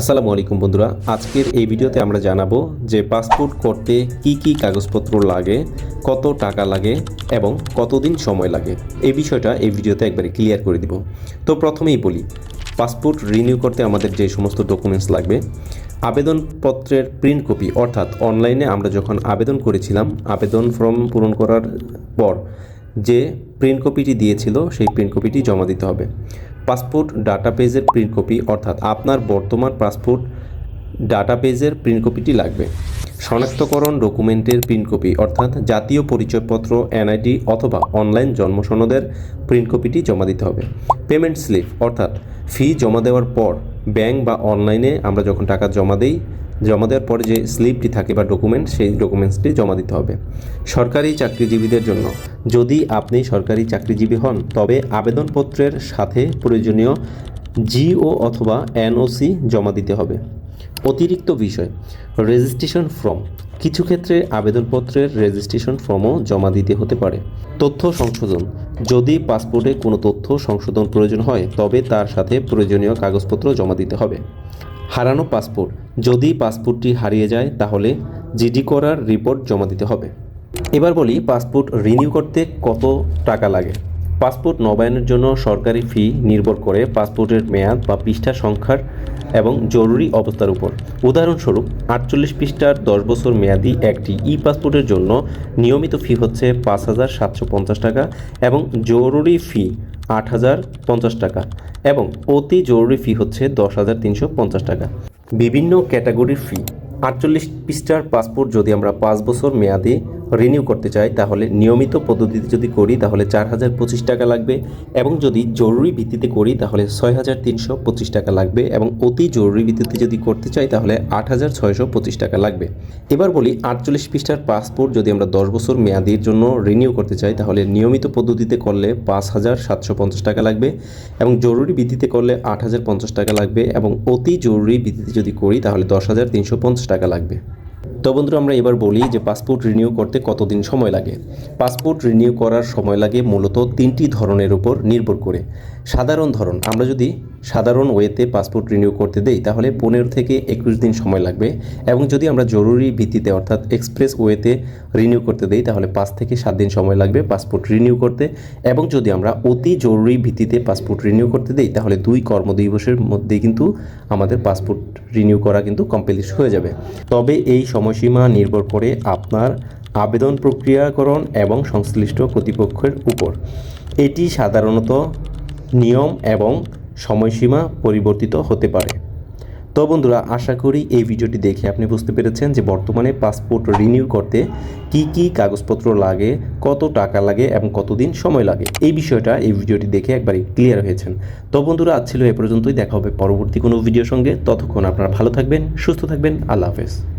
আসসালামু আলাইকুম বন্ধুরা। আজকের এই ভিডিওতে আমরা জানাব যে পাসপোর্ট করতে কি কি কাগজপত্র লাগে, কত টাকা লাগে এবং কতদিন সময় লাগে। এই বিষয়টা এই ভিডিওতে একবারে ক্লিয়ার করে দিব। তো প্রথমেই বলি, পাসপোর্ট রিনিউ করতে আমাদের যে সমস্ত ডকুমেন্টস লাগবে, আবেদনপত্রের প্রিন্ট কপি, অর্থাৎ অনলাইনে আমরা যখন আবেদন করেছিলাম, আবেদন ফর্ম পূরণ করার পর যে প্রিন্ট কপিটি দিয়েছিল, সেই প্রিন্ট কপিটি জমা দিতে হবে। পাসপোর্ট ডাটা পেজের প্রিন্ট কপি অর্থাৎ আপনার বর্তমান পাসপোর্ট ডাটা পেজের প্রিন্ট কপিটি লাগবে। শনাক্তকরণ ডকুমেন্টের প্রিন্ট কপি অর্থাৎ জাতীয় পরিচয়পত্র এনআইডি অথবা অনলাইন জন্ম সনদের প্রিন্ট কপিটি জমা দিতে হবে। পেমেন্ট স্লিপ অর্থাৎ ফি জমা দেওয়ার পর ব্যাংক বা অনলাইনে আমরা যখন টাকা জমা দেই জমা দেওয়ার পরে যে স্লিপটি থাকে বা ডকুমেন্ট, সেই ডকুমেন্টসটি জমা দিতে হবে। সরকারি চাকরিজীবীদের জন্য। যদি আপনি সরকারি চাকরিজীবী হন, তবে আবেদনপত্রের সাথে প্রয়োজনীয় জিও অথবা এনওসি জমা দিতে হবে। অতিরিক্ত বিষয়, রেজিস্ট্রেশন ফর্ম। কিছু ক্ষেত্রে আবেদনপত্রের রেজিস্ট্রেশন ফর্মও জমা দিতে হতে পারে। তথ্য সংশোধন যদি পাসপোর্টে কোনো তথ্য সংশোধন প্রয়োজন হয়, তবে তার সাথে প্রয়োজনীয় কাগজপত্র জমা দিতে হবে। হারানো পাসপোর্ট। যদি পাসপোর্টটি হারিয়ে যায়, তাহলে জিডি করার রিপোর্ট জমা দিতে হবে। এবার বলি, পাসপোর্ট রিনিউ করতে কত টাকা লাগে? পাসপোর্ট নবায়নের জন্য সরকারি ফি নির্ভর করে পাসপোর্টের মেয়াদ বা পৃষ্ঠা সংখ্যার এবং জরুরি অবস্থার উপর। উদাহরণস্বরূপ, আটচল্লিশ পৃষ্ঠার দশ বছর মেয়াদি একটি ই পাসপোর্টের জন্য নিয়মিত ফি হচ্ছে পাঁচ হাজার সাতশো পঞ্চাশ টাকা এবং জরুরি ফি আট হাজার পঞ্চাশ টাকা এবং অতি জরুরি ফি হচ্ছে দশ হাজার তিনশো পঞ্চাশ টাকা। বিভিন্ন ক্যাটাগরির ফি। আটচল্লিশ পৃষ্ঠার পাসপোর্ট যদি আমরা পাঁচ বছর মেয়াদি রিনিউ করতে চাই, তাহলে নিয়মিত পদ্ধতিতে যদি করি, তাহলে চার হাজার পঁচিশ টাকা লাগবে এবং যদি জরুরি ভিত্তিতে করি, তাহলে ছয় হাজার তিনশো পঁচিশ টাকা লাগবে এবং অতি জরুরি ভিত্তিতে যদি করতে চাই, তাহলে আট হাজার ছয়শো পঁচিশ টাকা লাগবে। এবার বলি আটচল্লিশ পৃষ্ঠার পাসপোর্ট যদি আমরা দশ বছর মেয়াদির জন্য রিনিউ করতে চাই, তাহলে নিয়মিত পদ্ধতিতে করলে পাঁচ হাজার সাতশো পঞ্চাশ টাকা লাগবে এবং জরুরি ভিত্তিতে করলে আট হাজার পঞ্চাশ টাকা লাগবে এবং অতি জরুরি ভিত্তিতে যদি করি, তাহলে দশ হাজার তিনশো পঞ্চাশ টাকা লাগবে। তো বন্ধুরা, আমরা এবার বলি যে পাসপোর্ট রিনিউ করতে কতদিন সময় লাগে? পাসপোর্ট রিনিউ করার সময় লাগে মূলত তিনটি ধরনের উপর নির্ভর করে। সাধারণ ধরন, আমরা যদি সাধারণ ওয়েতে পাসপোর্ট রিনিউ করতে দেই, তাহলে পনেরো থেকে একুশ দিন সময় লাগবে। এবং যদি আমরা জরুরি ভিত্তিতে অর্থাৎ এক্সপ্রেস ওয়েতে রিনিউ করতে দেই, তাহলে পাঁচ থেকে সাত দিন সময় লাগবে পাসপোর্ট রিনিউ করতে। এবং যদি আমরা অতি জরুরি ভিত্তিতে পাসপোর্ট রিনিউ করতে দেই, তাহলে দুই কর্মদিবসের মধ্যেই কিন্তু আমাদের পাসপোর্ট রিনিউ করা কিন্তু কমপ্লিট হয়ে যাবে। তবে এই সময়সীমা নির্ভর করে আপনার আবেদন প্রক্রিয়াকরণ এবং সংশ্লিষ্ট কর্তৃপক্ষের উপর। এটি সাধারণত নিয়ম এবং সময়সীমা পরিবর্তিত হতে পারে। তো বন্ধুরা, আশা করি এই ভিডিওটি দেখে আপনি বুঝতে পেরেছেন যে বর্তমানে পাসপোর্ট রিনিউ করতে কি কি কাগজপত্র লাগে, কত টাকা লাগে এবং কতদিন সময় লাগে। এই বিষয়টা এই ভিডিওটি দেখে একবারই ক্লিয়ার হয়েছেন। তো বন্ধুরা, আজ ছিল এ পর্যন্তই। দেখা হবে পরবর্তী কোনো ভিডিওর সঙ্গে। ততক্ষণ আপনারা ভালো থাকবেন, সুস্থ থাকবেন। আল্লাহ হাফেজ।